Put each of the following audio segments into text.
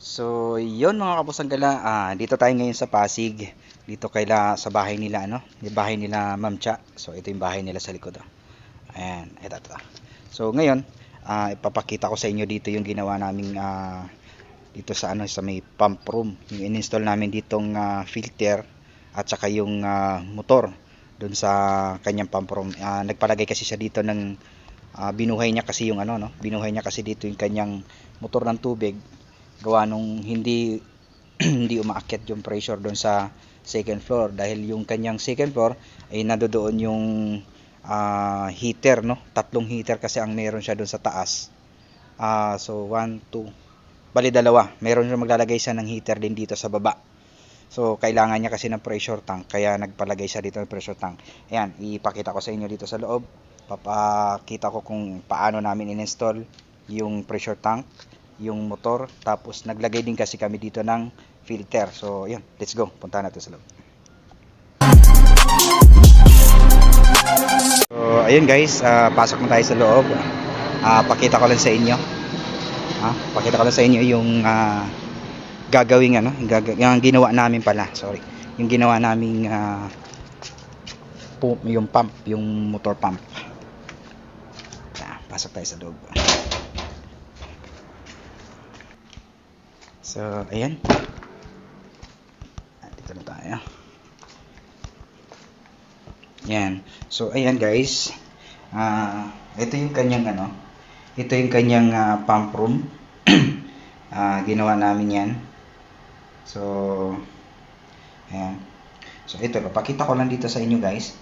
So, yun mga kapusanggala, ah, dito tayo ngayon sa Pasig. Dito kaila sa bahay nila, ano? Yung bahay nila Ma'am Cha. So, ito yung bahay nila sa likod. Oh. Ayan, ito, ito. So, ngayon, ah, ipapakita ko sa inyo dito yung ginawa naming ah, dito sa ano sa may pump room. Yung in-install namin ditong ah, filter at saka yung ah, motor doon sa kanyang pump room. Ah, nagpalagay kasi siya dito ng ah, binuhay niya kasi yung ano no, binuhay niya kasi dito yung kanyang motor ng tubig gawa nung hindi hindi umaakyat yung pressure doon sa second floor. Dahil yung kanyang second floor ay nandoon yung ah, heater no? Tatlong heater kasi ang meron siya doon sa taas. Ah, so 1 2 bali dalawa. Meron siya maglalagay siya ng heater din dito sa baba. So kailangan niya kasi ng pressure tank kaya nagpalagay siya dito ng pressure tank. Ayan ipakita ko sa inyo dito sa loob. Papakita ko kung paano namin in-install yung pressure tank yung motor tapos naglagay din kasi kami dito ng filter. So yun let's go. Punta natin sa loob. So ayun guys. Ah, pasok na tayo sa loob. Ah, pakita ko lang sa inyo. Ah, pakita ko lang sa inyo yung ah, gagawing ano yung, ginawa namin pala. Sorry. Yung ginawa naming ah, pump, yung pump yung motor pump. Ah, pasok tayo sa loob So, ayan. Ah, Dito na tayo. Yan. So, ayan guys. Ah, ito yung kanyang ano. Ito yung kanyang ah, pump room. Ah, ginawa namin yan. So, ayan. So, ito. Papakita ko lang dito sa inyo guys.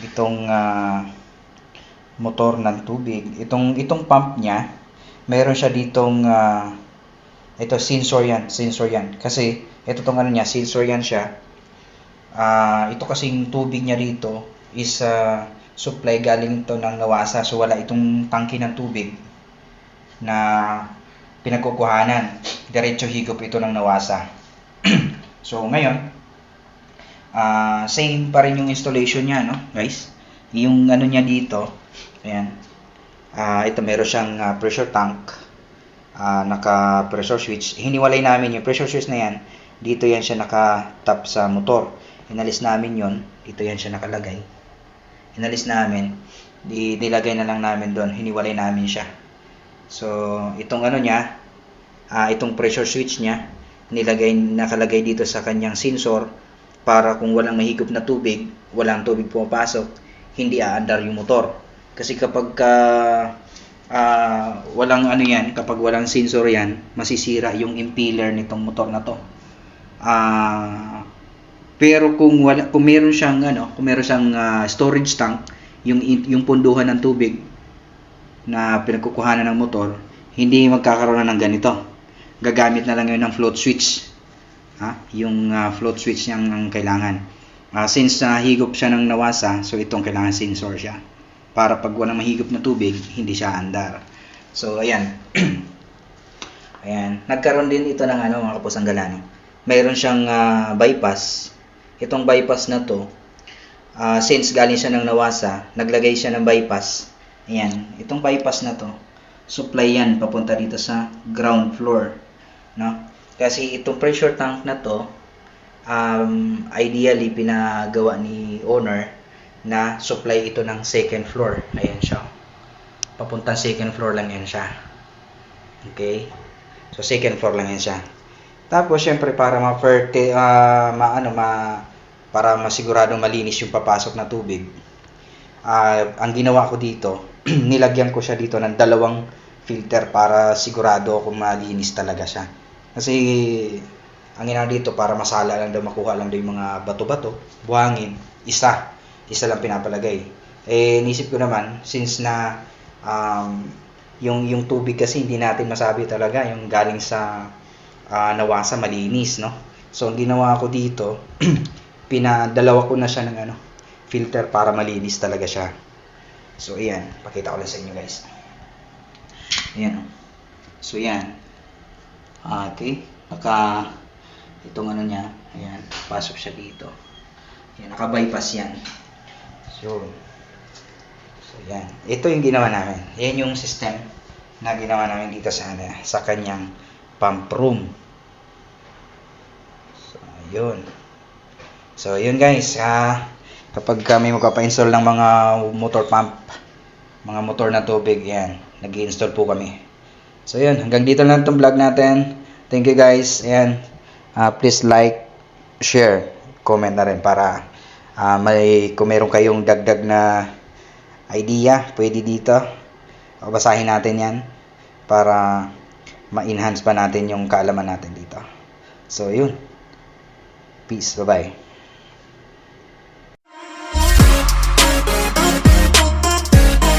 Itong ah, motor ng tubig. Itong, itong pump niya, meron siya ditong ah, ito sensor yan, sensor yan. Kasi ito tong ano niya, sensor yan siya. Ah, ito kasing tubig niya rito is ah, supply galing ito ng nawasa. So wala itong tangke ng tubig na pinagkukuhanan. Diretso higop ito ng nawasa. so ngayon, ah same pa rin yung installation niya, no, guys? Yung ano niya dito, ayan. Ah, ito meron siyang ah, pressure tank ah, naka pressure switch. Hiniwalay namin yung pressure switch na yan. Dito yan siya naka-tap sa motor. Inalis namin yon Dito yan siya nakalagay. Inalis namin. Di, nilagay na lang namin doon. Hiniwalay namin siya. So, itong ano niya, ah, itong pressure switch niya, nilagay, nakalagay dito sa kanyang sensor para kung walang mahigop na tubig, walang tubig pumapasok, hindi aandar yung motor. Kasi kapag ka ah, walang ano yan, kapag walang sensor yan, masisira yung impeller nitong motor na to. Ah, pero kung wala kung meron siyang ano, kung meron siyang ah, storage tank, yung yung punduhan ng tubig na pinagkukuhanan ng motor, hindi magkakaroon na ng ganito. Gagamit na lang yun ng float switch. Ha? Yung ah, float switch niyang ang kailangan. Ah, since nahigop siya ng nawasa, so itong kailangan sensor siya para pag walang mahigop na tubig, hindi siya andar. So, ayan. ayan. Nagkaroon din ito ng ano, mga kapusanggalano. Mayroon siyang ah, bypass. Itong bypass na to, ah, since galing siya ng nawasa, naglagay siya ng bypass. Ayan. Itong bypass na to, supply yan papunta dito sa ground floor. No? Kasi itong pressure tank na to, um, ideally pinagawa ni owner na supply ito ng second floor. Ayan siya. Papuntang second floor lang yan siya. Okay? So, second floor lang yan siya. Tapos, syempre, para ma-ferti, ah, ma, ano, ma, para masiguradong malinis yung papasok na tubig, ah, ang ginawa ko dito, nilagyan ko siya dito ng dalawang filter para sigurado kung malinis talaga siya. Kasi, ang ginawa dito para masala lang daw, makuha lang daw yung mga bato-bato, buhangin, isa isa lang pinapalagay. Eh, nisip ko naman, since na um, yung, yung tubig kasi hindi natin masabi talaga, yung galing sa ah, nawasa malinis, no? So, ang ginawa ko dito, pinadalawa ko na siya ng ano, filter para malinis talaga siya. So, ayan. Pakita ko lang sa inyo, guys. Ayan, oh. So, ayan. Ah, Okay. Naka, itong ano niya, ayan, pasok siya dito. Ayan, naka-bypass yan. So, so yan. Ito yung ginawa namin. Yan yung system na ginawa namin dito sa ano, sa kanyang pump room. Yun. So, yun guys. ah kapag kami magpapa-install ng mga motor pump, mga motor na tubig, yan. nag install po kami. So, yun. Hanggang dito lang itong vlog natin. Thank you guys. Ayan. Ah, please like, share, comment na rin para ah, may kung meron kayong dagdag na idea, pwede dito. O, basahin natin yan para ma-enhance pa natin yung kaalaman natin dito. So, yun. Peace. Bye-bye.